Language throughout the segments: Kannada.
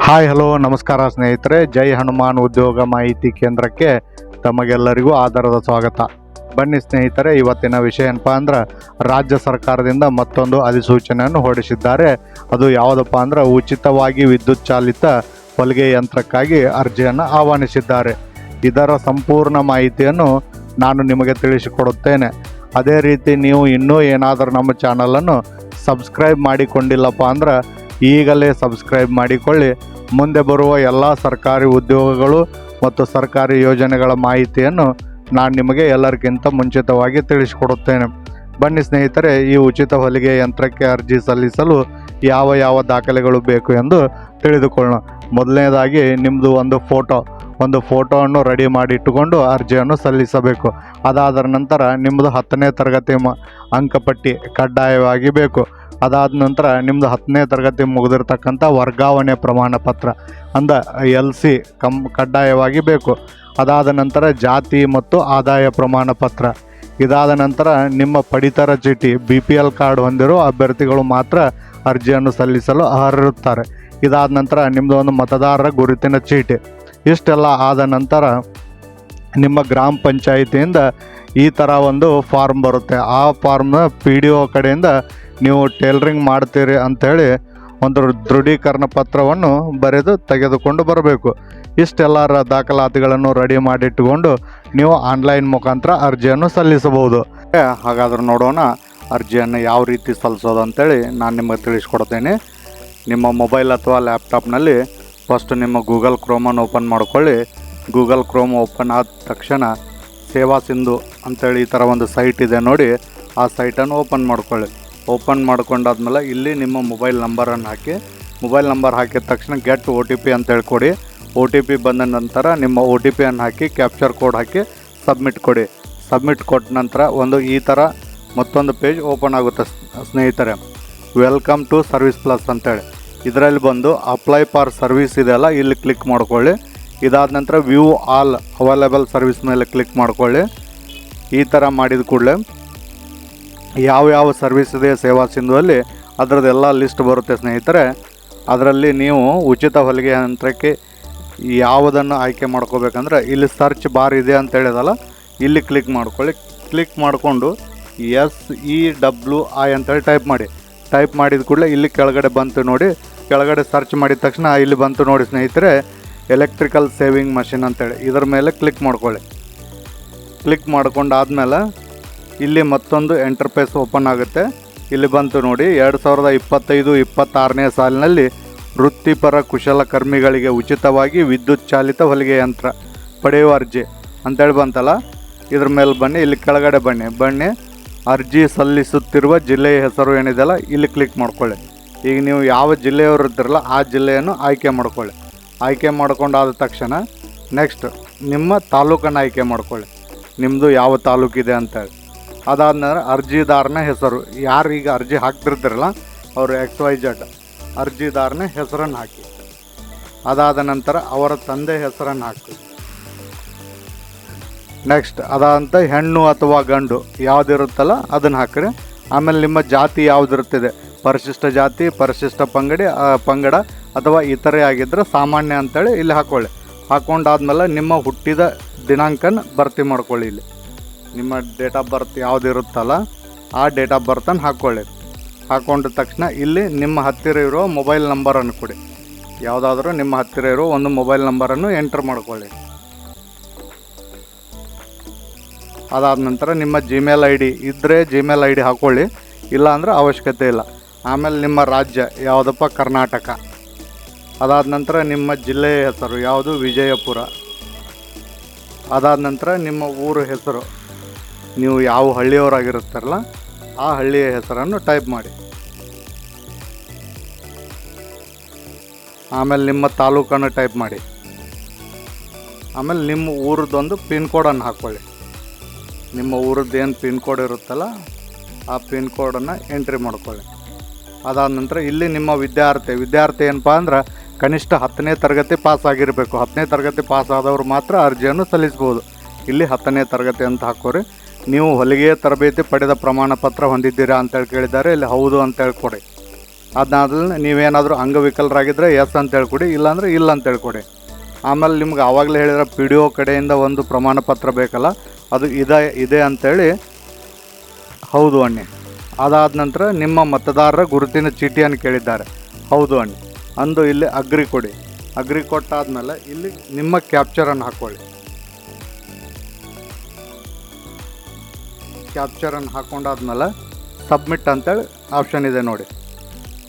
ಹಾಯ್ ಹಲೋ ನಮಸ್ಕಾರ ಸ್ನೇಹಿತರೆ. ಜೈ ಹನುಮಾನ್ ಉದ್ಯೋಗ ಮಾಹಿತಿ ಕೇಂದ್ರಕ್ಕೆ ತಮಗೆಲ್ಲರಿಗೂ ಆಧಾರದ ಸ್ವಾಗತ. ಬನ್ನಿ ಸ್ನೇಹಿತರೆ, ಇವತ್ತಿನ ವಿಷಯ ಏನಪ್ಪ ಅಂದ್ರೆ, ರಾಜ್ಯ ಸರ್ಕಾರದಿಂದ ಮತ್ತೊಂದು ಅಧಿಸೂಚನೆಯನ್ನು ಹೊರಡಿಸಿದ್ದಾರೆ. ಅದು ಯಾವುದಪ್ಪ ಅಂದ್ರೆ, ಉಚಿತವಾಗಿ ವಿದ್ಯುತ್ ಚಾಲಿತ ಹೊಲಿಗೆ ಯಂತ್ರಕ್ಕಾಗಿ ಅರ್ಜಿಯನ್ನು ಆಹ್ವಾನಿಸಿದ್ದಾರೆ. ಇದರ ಸಂಪೂರ್ಣ ಮಾಹಿತಿಯನ್ನು ನಾನು ನಿಮಗೆ ತಿಳಿಸಿಕೊಡುತ್ತೇನೆ. ಅದೇ ರೀತಿ ನೀವು ಇನ್ನೂ ಏನಾದರೂ ನಮ್ಮ ಚಾನಲನ್ನು ಸಬ್ಸ್ಕ್ರೈಬ್ ಮಾಡಿಕೊಂಡಿಲ್ಲಪ್ಪ ಅಂದ್ರೆ ಈಗಲೇ ಸಬ್ಸ್ಕ್ರೈಬ್ ಮಾಡಿಕೊಳ್ಳಿ. ಮುಂದೆ ಬರುವ ಎಲ್ಲ ಸರ್ಕಾರಿ ಉದ್ಯೋಗಗಳು ಮತ್ತು ಸರ್ಕಾರಿ ಯೋಜನೆಗಳ ಮಾಹಿತಿಯನ್ನು ನಾನು ನಿಮಗೆ ಎಲ್ಲರಿಗಿಂತ ಮುಂಚಿತವಾಗಿ ತಿಳಿಸಿಕೊಡುತ್ತೇನೆ. ಬನ್ನಿ ಸ್ನೇಹಿತರೆ, ಈ ಉಚಿತ ಹೊಲಿಗೆ ಯಂತ್ರಕ್ಕೆ ಅರ್ಜಿ ಸಲ್ಲಿಸಲು ಯಾವ ಯಾವ ದಾಖಲೆಗಳು ಬೇಕು ಎಂದು ತಿಳಿದುಕೊಳ್ಳೋಣ. ಮೊದಲನೇದಾಗಿ ನಿಮ್ಮದು ಒಂದು ಫೋಟೋ. ಒಂದು ಫೋಟೋವನ್ನು ರೆಡಿ ಮಾಡಿ ಇಟ್ಟುಕೊಂಡು ಅರ್ಜಿಯನ್ನು ಸಲ್ಲಿಸಬೇಕು. ಅದಾದ ನಂತರ ನಿಮ್ಮದು ಹತ್ತನೇ ತರಗತಿ ಅಂಕಪಟ್ಟಿ ಕಡ್ಡಾಯವಾಗಿ ಬೇಕು. ಅದಾದ ನಂತರ ನಿಮ್ಮದು ಹತ್ತನೇ ತರಗತಿ ಮುಗಿದಿರ್ತಕ್ಕಂಥ ವರ್ಗಾವಣೆ ಪ್ರಮಾಣ ಪತ್ರ ಅಂದ ಎಲ್ ಸಿ ಕಮ್ ಕಡ್ಡಾಯವಾಗಿ ಬೇಕು. ಅದಾದ ನಂತರ ಜಾತಿ ಮತ್ತು ಆದಾಯ ಪ್ರಮಾಣ ಪತ್ರ. ಇದಾದ ನಂತರ ನಿಮ್ಮ ಪಡಿತರ ಚೀಟಿ ಬಿ ಪಿ ಎಲ್ ಕಾರ್ಡ್ ಹೊಂದಿರೋ ಅಭ್ಯರ್ಥಿಗಳು ಮಾತ್ರ ಅರ್ಜಿಯನ್ನು ಸಲ್ಲಿಸಲು ಅರ್ಹರುತ್ತಾರೆ ಇದಾದ ನಂತರ ನಿಮ್ಮದು ಒಂದು ಮತದಾರರ ಗುರುತಿನ ಚೀಟಿ. ಇಷ್ಟೆಲ್ಲ ಆದ ನಂತರ ನಿಮ್ಮ ಗ್ರಾಮ ಪಂಚಾಯಿತಿಯಿಂದ ಈ ಥರ ಒಂದು ಫಾರ್ಮ್ ಬರುತ್ತೆ. ಆ ಫಾರ್ಮ್ನ ಪಿ ಡಿ ಒ ಕಡೆಯಿಂದ ನೀವು ಟೇಲರಿಂಗ್ ಮಾಡ್ತೀರಿ ಅಂಥೇಳಿ ಒಂದು ದೃಢೀಕರಣ ಪತ್ರವನ್ನು ಬರೆದು ತೆಗೆದುಕೊಂಡು ಬರಬೇಕು. ಇಷ್ಟೆಲ್ಲ ದಾಖಲಾತಿಗಳನ್ನು ರೆಡಿ ಮಾಡಿಟ್ಟುಕೊಂಡು ನೀವು ಆನ್ಲೈನ್ ಮುಖಾಂತರ ಅರ್ಜಿಯನ್ನು ಸಲ್ಲಿಸಬಹುದು. ಹಾಗಾದ್ರೆ ನೋಡೋಣ ಅರ್ಜಿಯನ್ನು ಯಾವ ರೀತಿ ಸಲ್ಲಿಸೋದು ಅಂತೇಳಿ ನಾನು ನಿಮಗೆ ತಿಳಿಸ್ಕೊಡ್ತೇನೆ. ನಿಮ್ಮ ಮೊಬೈಲ್ ಅಥವಾ ಲ್ಯಾಪ್ಟಾಪ್ನಲ್ಲಿ ಫಸ್ಟ್ ನಿಮ್ಮ ಗೂಗಲ್ ಕ್ರೋಮನ್ನು ಓಪನ್ ಮಾಡ್ಕೊಳ್ಳಿ. ಗೂಗಲ್ ಕ್ರೋಮ್ ಓಪನ್ ಆದ ತಕ್ಷಣ ಸೇವಾ ಸಿಂಧು ಅಂತೇಳಿ ಈ ಥರ ಒಂದು ಸೈಟ್ ಇದೆ ನೋಡಿ, ಆ ಸೈಟನ್ನು ಓಪನ್ ಮಾಡ್ಕೊಳ್ಳಿ. ಓಪನ್ ಮಾಡ್ಕೊಂಡಾದ್ಮೇಲೆ ಇಲ್ಲಿ ನಿಮ್ಮ ಮೊಬೈಲ್ ನಂಬರನ್ನು ಹಾಕಿ, ಮೊಬೈಲ್ ನಂಬರ್ ಹಾಕಿದ ತಕ್ಷಣ ಗೆಟ್ ಒ ಟಿ ಪಿ ಅಂತ ಹೇಳ್ಕೊಡಿ. ಒ ಟಿ ಪಿ ಬಂದ ನಂತರ ನಿಮ್ಮ ಒ ಟಿ ಪಿಯನ್ನು ಹಾಕಿ, ಕ್ಯಾಪ್ಚರ್ ಕೋಡ್ ಹಾಕಿ ಸಬ್ಮಿಟ್ ಕೊಡಿ. ಸಬ್ಮಿಟ್ ಕೊಟ್ಟ ನಂತರ ಒಂದು ಈ ಥರ ಮತ್ತೊಂದು ಪೇಜ್ ಓಪನ್ ಆಗುತ್ತೆ ಸ್ನೇಹಿತರೆ. ವೆಲ್ಕಮ್ ಟು ಸರ್ವಿಸ್ ಪ್ಲಸ್ ಅಂತೇಳಿ. ಇದರಲ್ಲಿ ಬಂದು ಅಪ್ಲೈ ಫಾರ್ ಸರ್ವಿಸ್ ಇದೆಯಲ್ಲ ಇಲ್ಲಿ ಕ್ಲಿಕ್ ಮಾಡ್ಕೊಳ್ಳಿ. ಇದಾದ ನಂತರ ವ್ಯೂ ಆಲ್ ಅವೈಲೇಬಲ್ ಸರ್ವಿಸ್ ಮೇಲೆ ಕ್ಲಿಕ್ ಮಾಡ್ಕೊಳ್ಳಿ. ಈ ಥರ ಮಾಡಿದ ಕೂಡಲೇ ಯಾವ ಯಾವ ಸರ್ವಿಸ್ ಇದೆ ಸೇವಾ ಸಿಂಧುವಲ್ಲಿ ಅದರದ್ದೆಲ್ಲ ಲಿಸ್ಟ್ ಬರುತ್ತೆ ಸ್ನೇಹಿತರೆ. ಅದರಲ್ಲಿ ನೀವು ಉಚಿತ ಹೊಲಿಗೆ ಯಂತ್ರಕ್ಕೆ ಯಾವುದನ್ನು ಆಯ್ಕೆ ಮಾಡ್ಕೋಬೇಕಂದ್ರೆ ಇಲ್ಲಿ ಸರ್ಚ್ ಬಾರ್ ಇದೆ ಅಂತ ಹೇಳಿದಲ್ಲ, ಇಲ್ಲಿ ಕ್ಲಿಕ್ ಮಾಡ್ಕೊಳ್ಳಿ. ಕ್ಲಿಕ್ ಮಾಡಿಕೊಂಡು ಎಸ್ ಇ ಡಬ್ಲ್ಯೂ ಐ ಅಂತೇಳಿ ಟೈಪ್ ಮಾಡಿ. ಟೈಪ್ ಮಾಡಿದ ಕೂಡಲೇ ಇಲ್ಲಿ ಕೆಳಗಡೆ ಬಂತು ನೋಡಿ. ಕೆಳಗಡೆ ಸರ್ಚ್ ಮಾಡಿದ ತಕ್ಷಣ ಇಲ್ಲಿ ಬಂತು ನೋಡಿ ಸ್ನೇಹಿತರೆ, ಎಲೆಕ್ಟ್ರಿಕಲ್ ಸೇವಿಂಗ್ ಮಷಿನ್ ಅಂತೇಳಿ ಇದರ ಮೇಲೆ ಕ್ಲಿಕ್ ಮಾಡ್ಕೊಳ್ಳಿ. ಕ್ಲಿಕ್ ಮಾಡ್ಕೊಂಡಾದ್ಮೇಲೆ ಇಲ್ಲಿ ಮತ್ತೊಂದು ಎಂಟರ್ಪ್ರೈಸ್ ಓಪನ್ ಆಗುತ್ತೆ. ಇಲ್ಲಿ ಬಂತು ನೋಡಿ, ಎರಡು ಸಾವಿರದ ಇಪ್ಪತ್ತೈದು, ಇಪ್ಪತ್ತಾರನೇ ಸಾಲಿನಲ್ಲಿ ವೃತ್ತಿಪರ ಕುಶಲಕರ್ಮಿಗಳಿಗೆ ಉಚಿತವಾಗಿ ವಿದ್ಯುತ್ ಚಾಲಿತ ಹೊಲಿಗೆ ಯಂತ್ರ ಪಡೆಯುವ ಅರ್ಜಿ ಅಂತೇಳಿ ಬಂತಲ್ಲ? ಇದ್ರ ಮೇಲೆ ಬನ್ನಿ, ಇಲ್ಲಿ ಕೆಳಗಡೆ ಬನ್ನಿ. ಬನ್ನಿ, ಅರ್ಜಿ ಸಲ್ಲಿಸುತ್ತಿರುವ ಜಿಲ್ಲೆಯ ಹೆಸರು ಏನಿದೆಯಲ್ಲ, ಇಲ್ಲಿ ಕ್ಲಿಕ್ ಮಾಡ್ಕೊಳ್ಳಿ. ಈಗ ನೀವು ಯಾವ ಜಿಲ್ಲೆಯವರು ಇದ್ದಿರಲ್ಲ ಆ ಜಿಲ್ಲೆಯನ್ನು ಆಯ್ಕೆ ಮಾಡ್ಕೊಳ್ಳಿ. ಆಯ್ಕೆ ಮಾಡ್ಕೊಂಡಾದ ತಕ್ಷಣ ನೆಕ್ಸ್ಟ್ ನಿಮ್ಮ ತಾಲೂಕನ್ನು ಆಯ್ಕೆ ಮಾಡ್ಕೊಳ್ಳಿ. ನಿಮ್ಮದು ಯಾವ ತಾಲೂಕಿದೆ ಅಂತೇಳಿ. ಅದಾದ್ಮೇಲೆ ಅರ್ಜಿದಾರನ ಹೆಸರು. ಯಾರು ಈಗ ಅರ್ಜಿ ಹಾಕ್ತಿರ್ತಾರಲ್ಲ, ಅವರು ಎಕ್ಸ್ ವೈ ಜಡ್ ಅರ್ಜಿದಾರನ ಹೆಸರನ್ನು ಹಾಕಿ. ಅದಾದ ನಂತರ ಅವರ ತಂದೆ ಹೆಸರನ್ನು ಹಾಕಿ. ನೆಕ್ಸ್ಟ್ ಅದಾದಂಥ ಹೆಣ್ಣು ಅಥವಾ ಗಂಡು ಯಾವುದಿರುತ್ತಲ್ಲ ಅದನ್ನು ಹಾಕ್ರಿ. ಆಮೇಲೆ ನಿಮ್ಮ ಜಾತಿ ಯಾವುದಿರುತ್ತದೆ? ಪರಿಶಿಷ್ಟ ಜಾತಿ, ಪರಿಶಿಷ್ಟ ಪಂಗಡಿ ಪಂಗಡ ಅಥವಾ ಇತರೆ ಆಗಿದ್ದರೆ ಸಾಮಾನ್ಯ ಅಂತೇಳಿ ಇಲ್ಲಿ ಹಾಕ್ಕೊಳ್ಳಿ ಹಾಕೊಂಡಾದ್ಮೇಲೆ ನಿಮ್ಮ ಹುಟ್ಟಿದ ದಿನಾಂಕನ ಭರ್ತಿ ಮಾಡ್ಕೊಳ್ಳಿ ಇಲ್ಲಿ. ನಿಮ್ಮ ಡೇಟ್ ಆಫ್ ಬರ್ತ್ ಯಾವುದಿರುತ್ತಲ್ಲ ಆ ಡೇಟ್ ಆಫ್ ಬರ್ತನ್ನು ಹಾಕ್ಕೊಳ್ಳಿ ಹಾಕೊಂಡ ತಕ್ಷಣ ಇಲ್ಲಿ ನಿಮ್ಮ ಹತ್ತಿರ ಇರೋ ಮೊಬೈಲ್ ನಂಬರನ್ನು ಕೊಡಿ. ಯಾವುದಾದ್ರೂ ನಿಮ್ಮ ಹತ್ತಿರ ಇರೋ ಒಂದು ಮೊಬೈಲ್ ನಂಬರನ್ನು ಎಂಟ್ರ್ ಮಾಡ್ಕೊಳ್ಳಿ. ಅದಾದ ನಂತರ ನಿಮ್ಮ ಜಿಮೇಲ್ ಐ ಡಿ ಇದ್ದರೆ ಜಿಮೇಲ್ ಐ ಡಿ ಹಾಕ್ಕೊಳ್ಳಿ ಇಲ್ಲ ಅಂದ್ರೆ ಅವಶ್ಯಕತೆ ಇಲ್ಲ. ಆಮೇಲೆ ನಿಮ್ಮ ರಾಜ್ಯ, ಯಾವುದಪ್ಪ ಕರ್ನಾಟಕ. ಅದಾದ ನಂತರ ನಿಮ್ಮ ಜಿಲ್ಲೆಯ ಹೆಸರು, ಯಾವುದು ವಿಜಯಪುರ. ಅದಾದ ನಂತರ ನಿಮ್ಮ ಊರ ಹೆಸರು. ನೀವು ಯಾವ ಹಳ್ಳಿಯವರಾಗಿರುತ್ತಾರಲ್ಲ, ಆ ಹಳ್ಳಿಯ ಹೆಸರನ್ನು ಟೈಪ್ ಮಾಡಿ. ಆಮೇಲೆ ನಿಮ್ಮ ತಾಲೂಕನ್ನು ಟೈಪ್ ಮಾಡಿ. ಆಮೇಲೆ ನಿಮ್ಮ ಊರದ್ದೊಂದು ಪಿನ್ ಕೋಡನ್ನು ಹಾಕ್ಕೊಳ್ಳಿ ನಿಮ್ಮ ಊರದ್ದು ಏನು ಪಿನ್ ಕೋಡ್ ಇರುತ್ತಲ್ಲ, ಆ ಪಿನ್ ಕೋಡನ್ನು ಎಂಟ್ರಿ ಮಾಡ್ಕೊಳ್ಳಿ. ಅದಾದ ನಂತರ ಇಲ್ಲಿ ನಿಮ್ಮ ವಿದ್ಯಾರ್ಥಿ ವಿದ್ಯಾರ್ಥಿ ಏನಪ್ಪ ಅಂದ್ರೆ ಕನಿಷ್ಠ ಹತ್ತನೇ ತರಗತಿ ಪಾಸ್ ಆಗಿರಬೇಕು. ಹತ್ತನೇ ತರಗತಿ ಪಾಸ್ ಆದವರು ಮಾತ್ರ ಅರ್ಜಿಯನ್ನು ಸಲ್ಲಿಸ್ಬೋದು. ಇಲ್ಲಿ ಹತ್ತನೇ ತರಗತಿ ಅಂತ ಹಾಕೋರಿ. ನೀವು ಹೊಲಿಗೆ ತರಬೇತಿ ಪಡೆದ ಪ್ರಮಾಣ ಪತ್ರ ಹೊಂದಿದ್ದೀರಾ ಅಂತೇಳಿ ಕೇಳಿದ್ದಾರೆ. ಇಲ್ಲಿ ಹೌದು ಅಂತೇಳಿ ಕೊಡಿ ಅದನ್ನ ನೀವೇನಾದರೂ ಅಂಗವಿಕಲರಾಗಿದ್ದರೆ ಎಸ್ ಅಂತ ಹೇಳ್ಕೊಡಿ, ಇಲ್ಲಾಂದರೆ ಇಲ್ಲ ಅಂತ ಹೇಳ್ಕೊಡಿ. ಆಮೇಲೆ ನಿಮ್ಗೆ ಆವಾಗಲೇ ಹೇಳಿದ್ರೆ ಪಿ ಡಿ ಒ ಕಡೆಯಿಂದ ಒಂದು ಪ್ರಮಾಣ ಪತ್ರ ಬೇಕಲ್ಲ, ಅದು ಇದೆ ಇದೆ ಅಂತೇಳಿ ಹೌದು ಅಣ್ಣಿ. ಅದಾದ ನಂತರ ನಿಮ್ಮ ಮತದಾರರ ಗುರುತಿನ ಚೀಟಿಯನ್ನು ಕೇಳಿದ್ದಾರೆ. ಹೌದು ಅಣ್ಣಿ. ಅಂದು ಇಲ್ಲಿ ಅಗ್ರಿ ಕೊಡಿ. ಅಗ್ರಿ ಕೊಟ್ಟಾದ್ಮೇಲೆ ಇಲ್ಲಿ ನಿಮ್ಮ ಕ್ಯಾಪ್ಚರನ್ನು ಹಾಕ್ಕೊಳ್ಳಿ. ಕ್ಯಾಪ್ಚರನ್ನು ಹಾಕೊಂಡಾದ್ಮೇಲೆ ಸಬ್ಮಿಟ್ ಅಂತೇಳಿ ಆಪ್ಷನ್ ಇದೆ ನೋಡಿ.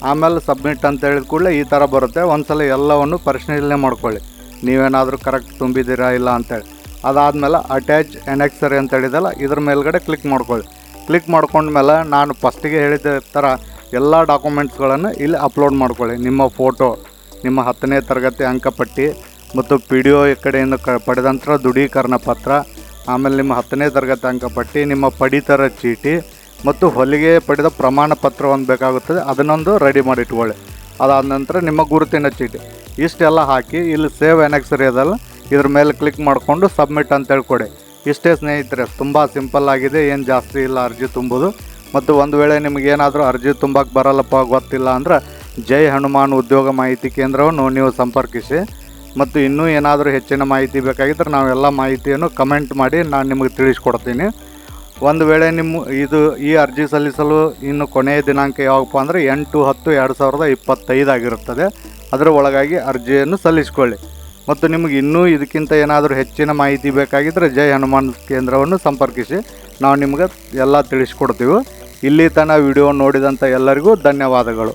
ಆಮೇಲೆ ಸಬ್ಮಿಟ್ ಅಂತ ಹೇಳಿದ ಕೂಡಲೇ ಈ ಥರ ಬರುತ್ತೆ. ಒಂದ್ಸಲ ಎಲ್ಲವನ್ನು ಪರಿಶೀಲನೆ ಮಾಡ್ಕೊಳ್ಳಿ. ನೀವೇನಾದರೂ ಕರೆಕ್ಟ್ ತುಂಬಿದ್ದೀರಾ ಇಲ್ಲ ಅಂತೇಳಿ. ಅದಾದಮೇಲೆ ಅಟ್ಯಾಚ್ ಎನೆಕ್ಸರಿ ಅಂತ ಹೇಳಿದಲ್ಲ, ಇದ್ರ ಮೇಲ್ಗಡೆ ಕ್ಲಿಕ್ ಮಾಡ್ಕೊಳ್ಳಿ. ಕ್ಲಿಕ್ ಮಾಡ್ಕೊಂಡ್ಮೇಲೆ ನಾನು ಫಸ್ಟಿಗೆ ಹೇಳಿದ ಥರ ಎಲ್ಲ ಡಾಕ್ಯುಮೆಂಟ್ಸ್ಗಳನ್ನು ಇಲ್ಲಿ ಅಪ್ಲೋಡ್ ಮಾಡ್ಕೊಳ್ಳಿ. ನಿಮ್ಮ ಫೋಟೋ ನಿಮ್ಮ ಹತ್ತನೇ ತರಗತಿ ಅಂಕಪಟ್ಟಿ ಮತ್ತು ಪಿ ಡಿ ಒ ಕಡೆಯಿಂದ ಕ ಪಡೆದಂಥ ದೃಢೀಕರಣ ಪತ್ರ ಆಮೇಲೆ ನಿಮ್ಮ ಹತ್ತನೇ ತರಗತಿ ಅಂಕಪಟ್ಟಿ ನಿಮ್ಮ ಪಡಿತರ ಚೀಟಿ ಮತ್ತು ಹೊಲಿಗೆ ಪಡೆದ ಪ್ರಮಾಣ ಪತ್ರ ಒಂದು ಬೇಕಾಗುತ್ತದೆ. ಅದನ್ನೊಂದು ರೆಡಿ ಮಾಡಿ ಇಟ್ಕೊಳ್ಳಿ. ಅದಾದ ನಂತರ ನಿಮ್ಮ ಗುರುತಿನ ಚೀಟಿ. ಇಷ್ಟೆಲ್ಲ ಹಾಕಿ ಇಲ್ಲಿ ಸೇವ್ ಎನೆಕ್ಸರಿ ಅದಲ್ಲ ಇದ್ರ ಮೇಲೆ ಕ್ಲಿಕ್ ಮಾಡಿಕೊಂಡು ಸಬ್ಮಿಟ್ ಅಂತ ಹೇಳ್ಕೊಡಿ. ಇಷ್ಟೇ ಸ್ನೇಹಿತರೆ, ತುಂಬ ಸಿಂಪಲ್ ಆಗಿದೆ, ಏನು ಜಾಸ್ತಿ ಇಲ್ಲ, ಅರ್ಜಿ ತುಂಬೋದು. ಮತ್ತು ಒಂದು ವೇಳೆ ನಿಮಗೇನಾದರೂ ಅರ್ಜಿ ತುಂಬಕ್ಕೆ ಬರಲ್ಲಪ್ಪ, ಗೊತ್ತಿಲ್ಲ ಅಂದ್ರೆ ಜೈ ಹನುಮಾನ್ ಉದ್ಯೋಗ ಮಾಹಿತಿ ಕೇಂದ್ರವನ್ನು ನೀವು ಸಂಪರ್ಕಿಸಿ. ಮತ್ತು ಇನ್ನೂ ಏನಾದರೂ ಹೆಚ್ಚಿನ ಮಾಹಿತಿ ಬೇಕಾಗಿದ್ದರೆ ನಾವೆಲ್ಲ ಮಾಹಿತಿಯನ್ನು ಕಮೆಂಟ್ ಮಾಡಿ ನಾನು ನಿಮಗೆ ತಿಳಿಸ್ಕೊಡ್ತೀನಿ. ಒಂದು ವೇಳೆ ನಿಮ್ಮ ಇದು ಈ ಅರ್ಜಿ ಸಲ್ಲಿಸಲು ಇನ್ನು ಕೊನೆಯ ದಿನಾಂಕ ಯಾವಪ್ಪ ಅಂದರೆ ಎಂಟು ಹತ್ತು ಎರಡು ಸಾವಿರದ ಇಪ್ಪತ್ತೈದಾಗಿರುತ್ತದೆ ಅದರ ಒಳಗಾಗಿ ಅರ್ಜಿಯನ್ನು ಸಲ್ಲಿಸಿಕೊಳ್ಳಿ. ಮತ್ತು ನಿಮಗೆ ಇನ್ನೂ ಇದಕ್ಕಿಂತ ಏನಾದರೂ ಹೆಚ್ಚಿನ ಮಾಹಿತಿ ಬೇಕಾಗಿದ್ದರೆ ಜೈ ಹನುಮಾನ್ ಕೇಂದ್ರವನ್ನು ಸಂಪರ್ಕಿಸಿ. ನಾವು ನಿಮಗೆ ಎಲ್ಲ ತಿಳಿಸ್ಕೊಡ್ತೀವಿ. ಇಲ್ಲಿ ತನಕ ವಿಡಿಯೋ ನೋಡಿದಂಥ ಎಲ್ಲರಿಗೂ ಧನ್ಯವಾದಗಳು.